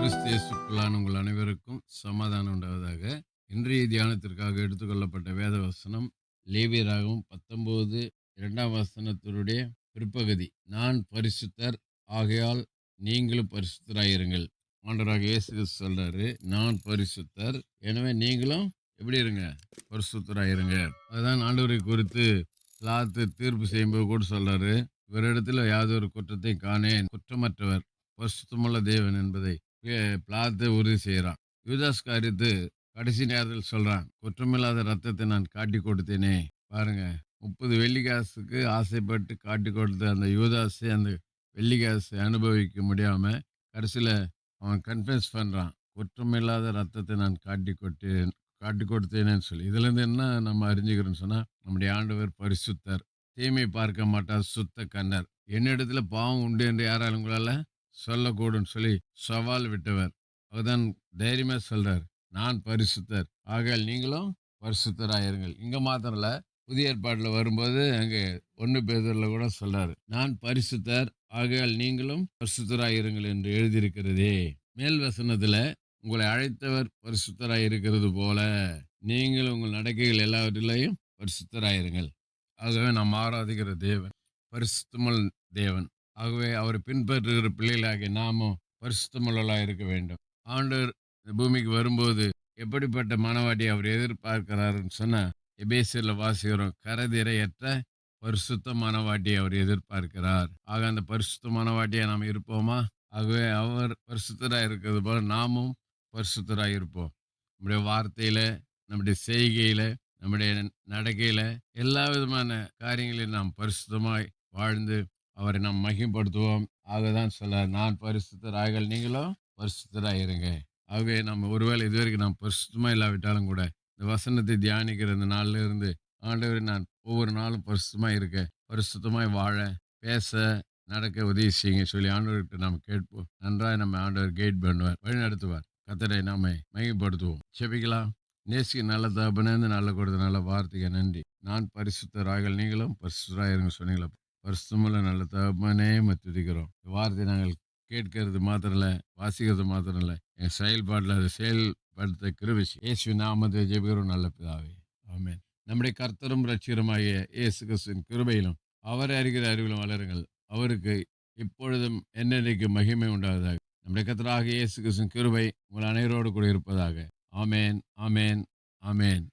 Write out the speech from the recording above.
கிறிஸ்தியேசுக்குள்ளான உங்கள் அனைவருக்கும் சமாதானம் உண்டாவதாக. இன்றைய தியானத்திற்காக எடுத்துக்கொள்ளப்பட்ட வேத வசனம் லேவியராகவும் பத்தொன்பது இரண்டாம் வசனத்தினுடைய பிற்பகுதி. நான் பரிசுத்தர் ஆகையால் நீங்களும் பரிசுத்தராயிருங்கள். ஆண்டராக இயேசு சொல்றாரு நான் பரிசுத்தர் எனவே நீங்களும் எப்படி இருங்க? பரிசுத்தராயிருங்க. அதுதான் ஆண்டவரை குறித்து பிளாத்து தீர்ப்பு செய்யும்போது கூட சொல்றாரு. இவரிடத்தில் யாதொரு குற்றத்தை காணேன். குற்றமற்றவர் பரிசுத்தமுள்ள தேவன் என்பதை பிளாத்து உறுதி செய்கிறான் யூதாஸ் காரியத்து கடைசி நேரத்தில் சொல்கிறான் குற்றமில்லாத ரத்தத்தை நான் காட்டி கொடுத்தேனே. பாருங்க முப்பது வெள்ளிக்காசுக்கு ஆசைப்பட்டு காட்டி கொடுத்த அந்த யூதாஸை அந்த வெள்ளிக்காசை அனுபவிக்க முடியாமல் கடைசியில் அவன் கன்ஃபெஸ் பண்ணுறான் குற்றமில்லாத ரத்தத்தை நான் காட்டி கொட்டேன் காட்டி கொடுத்தேனேன்னு சொல்லி. இதுலேருந்து என்ன நம்ம அறிஞ்சுக்கிறோம்னு சொன்னால் நம்முடைய ஆண்டவர் பரிசுத்தர். தீமை பார்க்க மாட்டார் சுத்த கண்ணர் என்னிடத்துல பாவம் உண்டு என்று யாராலும் உங்களால் சொல்லக்கூடும் சொல்லி சவால் விட்டவர். அதுதான் தைரியமாக சொல்கிறார் நான் பரிசுத்தர். ஆகையால் நீங்களும் பரிசுத்தராயிருங்கள். இங்கே மாத்திரம் இல்லை புதிய ஏற்பாட்டில் வரும்போது அங்கே ஒன்று பேதரில் கூட சொல்கிறாரு நான் பரிசுத்தர். ஆகையால் நீங்களும் பரிசுத்தராயிருங்கள் என்று எழுதியிருக்கிறதே. மேல் வசனத்தில் உங்களை அழைத்தவர் பரிசுத்தராய் இருக்கிறது போல நீங்கள் உங்கள் நடக்கைகள் எல்லாவற்றிலையும் பரிசுத்தராயிருங்கள். ஆகவே நாம் ஆராதிக்கிற தேவன் பரிசுத்தமல் தேவன். ஆகவே அவரை பின்பற்றுகிற பிள்ளைகளாகிய நாமும் பரிசுத்தமுள்ளலாக இருக்க வேண்டும். ஆண்டவர் இந்த பூமிக்கு வரும்போது எப்படிப்பட்ட மனவாட்டி அவர் எதிர்பார்க்கிறாருன்னு சொன்னால் எபேசியில் வாசிக்கிறோம் கரதிரையற்ற பரிசுத்த மனவாட்டி அவர் எதிர்பார்க்கிறார். ஆக அந்த பரிசுத்த மனவாட்டியாக நாம் இருப்போமா? ஆகவே அவர் பரிசுத்தராக இருக்கிறது போல நாமும் பரிசுத்தராக இருப்போம். நம்முடைய வார்த்தையில் நம்முடைய செய்கையில் நம்முடைய நடக்கையில் எல்லா விதமான காரியங்களையும் நாம் பரிசுத்தமாய் வாழ்ந்து அவரை நாம் மகிம்படுத்துவோம் ஆகதான் சில நான் பரிசுத்தராய்கள் நீங்களும் பரிசுத்தராக இருங்க ஆகவே நம்ம ஒருவேளை இதுவரைக்கும் நாம் பரிசுத்தமாக இல்லாவிட்டாலும் கூட இந்த வசனத்தை தியானிக்கிற இந்த நாளில் இருந்து ஆண்டவரை நான் ஒவ்வொரு நாளும் பரிசுத்தமாக இருக்க பரிசுத்தமாய் வாழ பேச நடக்க உதவி செய்யுங்க சொல்லி ஆண்டவர்கிட்ட நாம் கேட்போம். நன்றாக நம்ம ஆண்டவர் கைட் பண்ணுவார் வழி நடத்துவார் கத்தரை நாம மகிமைப்படுத்துவோம். செபிக்கலாம் நேசிக்க நல்ல தகப்பனேந்து நல்ல கொடுத்த நல்ல வார்த்தைக்கு நன்றி. நான் பரிசுத்தராகல் நீங்களும் பரிசுத்தராயிருங்க சொன்னீங்களா பரிசுத்தமுள்ள நல்ல தகப்பனே துதிக்கிறோம் இந்த வார்த்தை நாங்கள் கேட்கறது மாத்திரம் இல்லை வாசிக்கிறது மாத்திரம் இல்லை என் செயல்பாட்டில் அதை செயல்படுத்த கிருவி இயேசு நாமத்தை ஜெபிக்கிறோம் நல்ல பிதாவே. ஆமேன். நம்முடைய கர்த்தரும் ரட்சிகருமாகிய இயேசு கிறிஸ்துவின் கிருபையிலும் அவரை அறிகிற அறிவிலும் வளருங்கள். அவருக்கு இப்பொழுதும் என்னென்னைக்கு மகிமை உண்டாவதாக. நம்முடைய கத்தராக இயேசு கிறிஸ்துவின் கிருபை உங்கள் அனைவரோடு கூட இருப்பதாக. ஆமேன் ஆமேன் ஆமேன்.